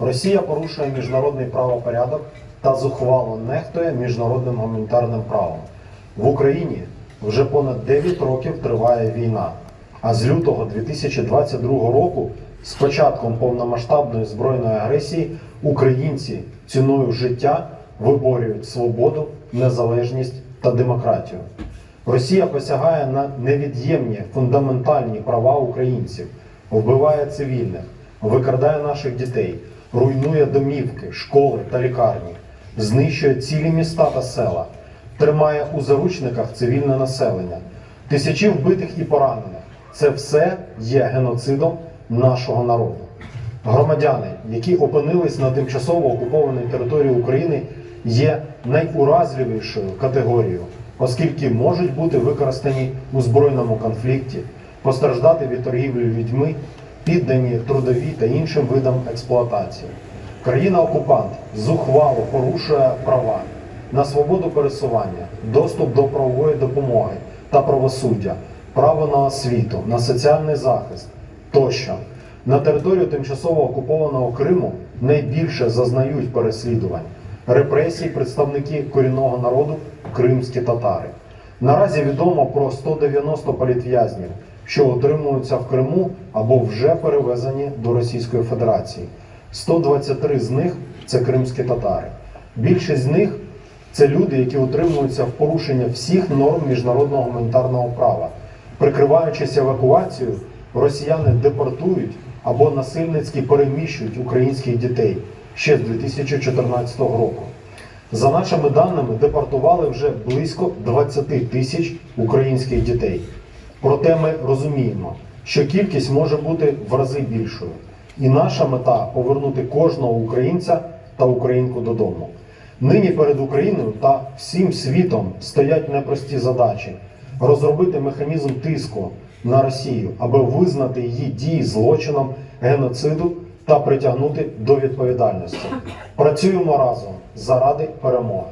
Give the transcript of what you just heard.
Росія порушує міжнародний правопорядок та зухвало нехтує міжнародним гуманітарним правом. В Україні вже понад 9 років триває війна. А з лютого 2022 року, з початком повномасштабної збройної агресії, українці ціною життя виборюють свободу, незалежність та демократію. Росія посягає на невід'ємні фундаментальні права українців, вбиває цивільних, викрадає наших дітей, руйнує домівки, школи та лікарні, знищує цілі міста та села, тримає у заручниках цивільне населення, тисячі вбитих і поранених. Це все є геноцидом нашого народу. Громадяни, які опинились на тимчасово окупованій території України, є найуразливішою категорією, оскільки можуть бути використані у збройному конфлікті, постраждати від торгівлі людьми, піддані трудові та іншим видам експлуатації. Країна-окупант зухвало порушує права на свободу пересування, доступ до правової допомоги та правосуддя, право на освіту, на соціальний захист тощо. На територію тимчасово окупованого Криму найбільше зазнають переслідувань, репресій представники корінного народу кримські татари. Наразі відомо про 190 політв'язнів, що утримуються в Криму або вже перевезені до Російської Федерації. 123 з них це кримські татари. Більшість з них це люди, які утримуються в порушення всіх норм міжнародного гуманітарного права. Прикриваючись евакуацією, росіяни депортують або насильницьки переміщують українських дітей ще з 2014 року. За нашими даними, депортували вже близько 20 тисяч українських дітей. Проте ми розуміємо, що кількість може бути в рази більшою. І наша мета повернути кожного українця та українку додому. Нині перед Україною та всім світом стоять непрості задачі розробити механізм тиску на Росію, аби визнати її дії злочином геноциду та притягнути до відповідальності. Працюємо разом заради перемоги.